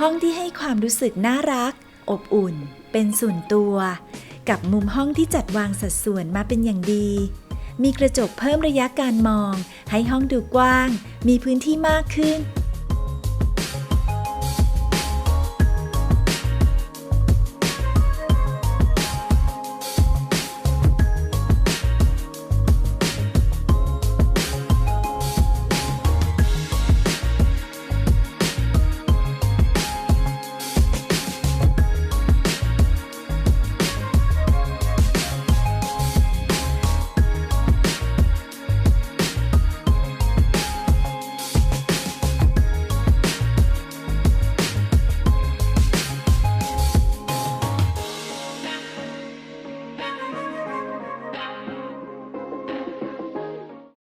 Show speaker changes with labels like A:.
A: ห้องที่ให้ความรู้สึกน่ารัก อบอุ่น เป็นส่วนตัว กับมุมห้องที่จัดวางสัดส่วนมาเป็นอย่างดี มีกระจกเพิ่มระยะการมอง ให้ห้องดูกว้าง มีพื้นที่มากขึ้น